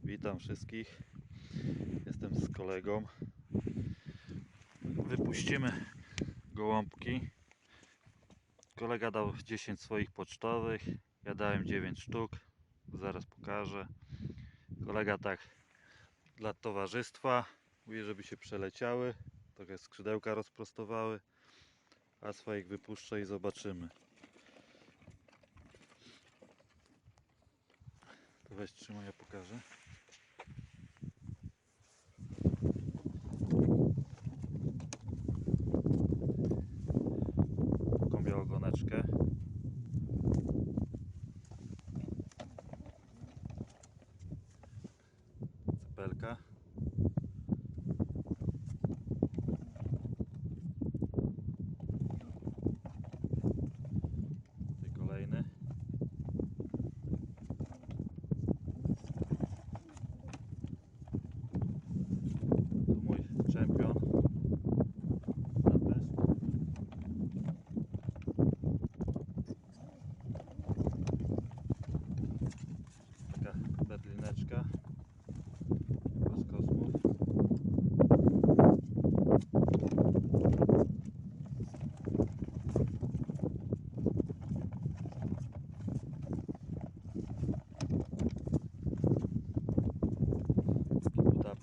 Witam wszystkich. Jestem z kolegą. Wypuścimy gołąbki. Kolega dał 10 swoich pocztowych. Ja dałem 9 sztuk. Zaraz pokażę. Kolega tak dla towarzystwa. Mówi, żeby się przeleciały. Trochę skrzydełka rozprostowały. A swoich wypuszczę i zobaczymy. Weź trzymaj, ja pokażę.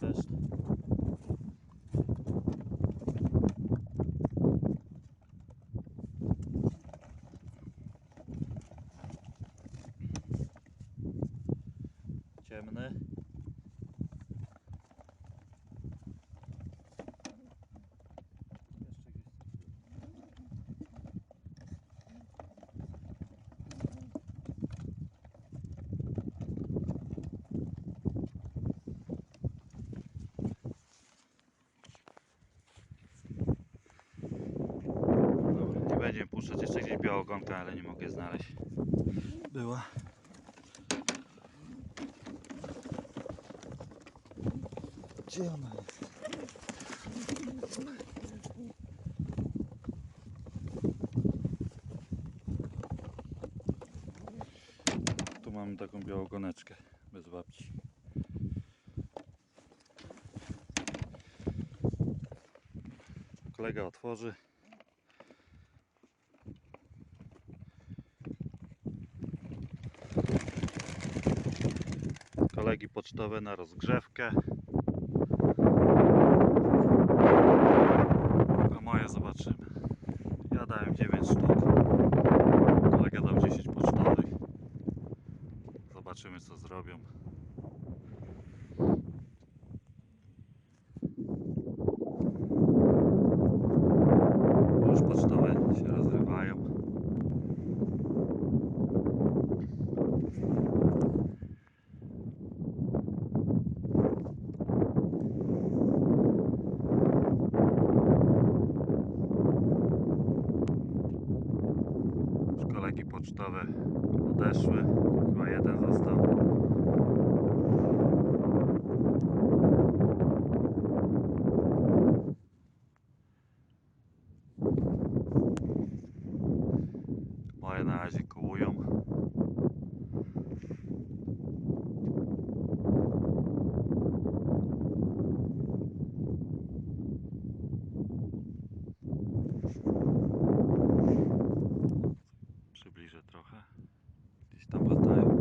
breakfast. Puszczać jeszcze gdzieś białogonka, ale nie mogę znaleźć. Była. Gdzie ona jest? Tu mamy taką białogoneczkę bez babci. Kolega otworzy. Kolegi pocztowe na rozgrzewkę. A moje zobaczymy. Ja dałem 9 sztuk. Kolega dał 10 pocztowych. Zobaczymy co zrobią. Już pocztowe się rozrywają. Już kolegi pocztowe odeszły. Chyba jeden został. Moje na razie kołują. Przybliżę trochę. Gdzieś tam latają.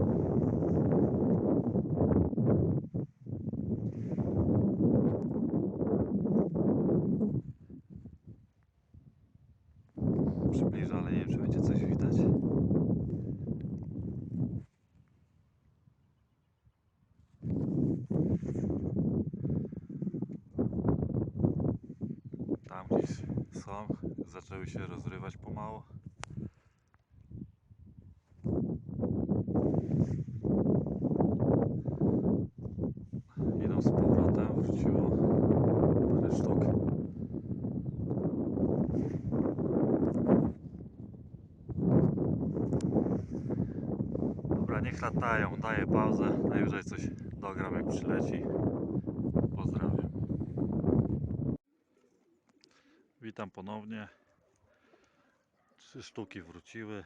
Przybliżę, ale nie wiem, czy będzie coś widać. Tam gdzieś są, zaczęły się rozrywać pomału. Idą z powrotem, wróciło parę sztuk. Dobra, niech latają, daję pauzę, najwyżej coś dogram jak przyleci. Pozdrawiam. Witam ponownie. Trzy sztuki wróciły.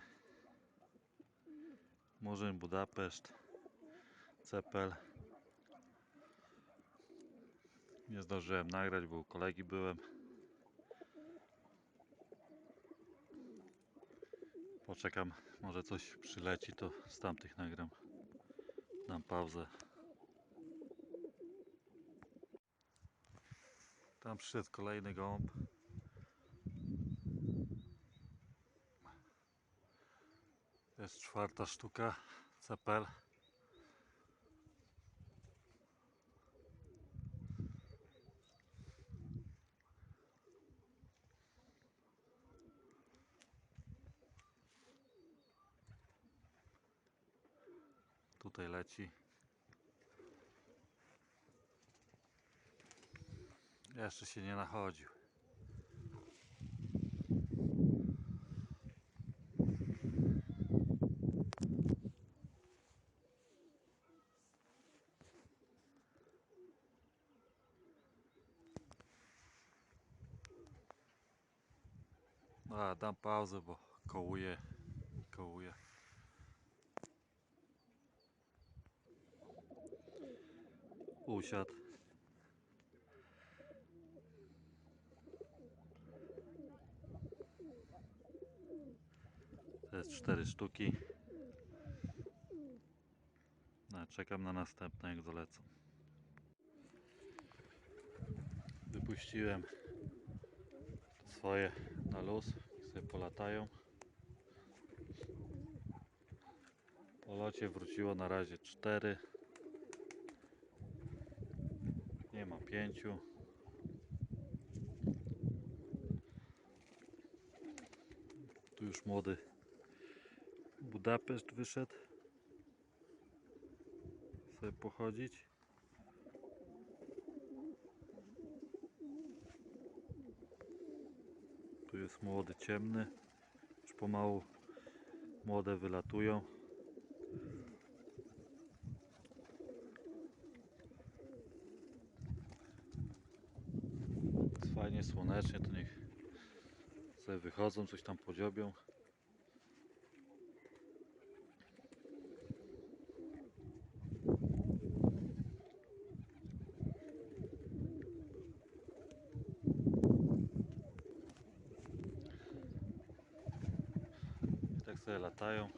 Murzyn, Budapeszt, Cepel Nie zdążyłem nagrać, bo u kolegi byłem. Poczekam, może coś przyleci, to z tamtych nagram. Dam pauzę. Tam przyszedł kolejny gołąb. Jest czwarta sztuka cepel. Tutaj leci. Jeszcze się nie nachodził. A, dam pauzę, bo kołuje, kołuje. Usiadł. To jest cztery sztuki. No, czekam na następne, jak dolecą. Wypuściłem swoje na luz, sobie polatają. Po locie wróciło na razie cztery. Nie ma pięciu. Tu już młody Budapeszt wyszedł. Sobie pochodzić. Jest młody ciemny. Już pomału młode wylatują. Jest fajnie słonecznie, to niech sobie wychodzą, coś tam podziobią. Latają.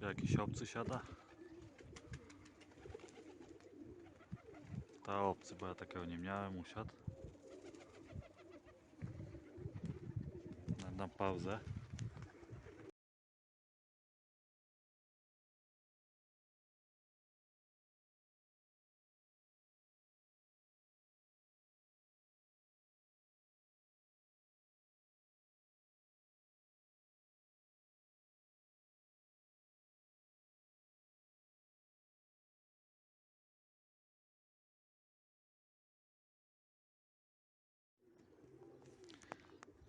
Tu jakiś obcy siada. Ta obcy, bo ja takiego nie miałem, usiadł. Dam pauzę.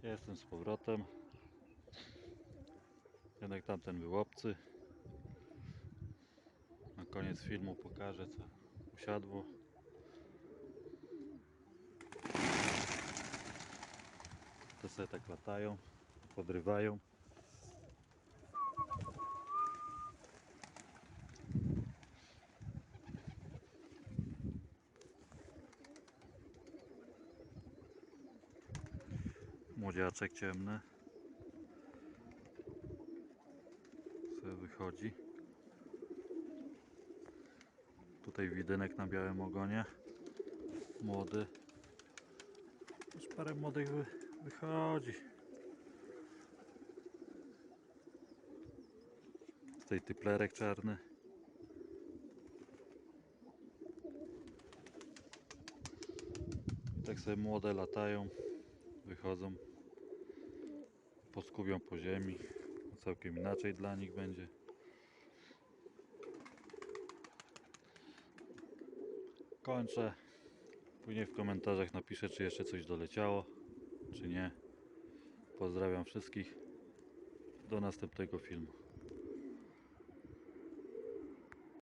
Jestem z powrotem. Jednak tamten był obcy. Na koniec filmu pokażę co usiadło. Te sobie tak latają, podrywają. Młodziaczek ciemny. sobie wychodzi. Tutaj widynek na białym ogonie. Młody. Już parę młodych wy, wychodzi. Tutaj typlerek czarny. Tak sobie młode latają, wychodzą, poskubią po ziemi. Całkiem inaczej dla nich będzie. Kończę. Później w komentarzach napiszę, czy jeszcze coś doleciało, czy nie. Pozdrawiam wszystkich. Do następnego filmu.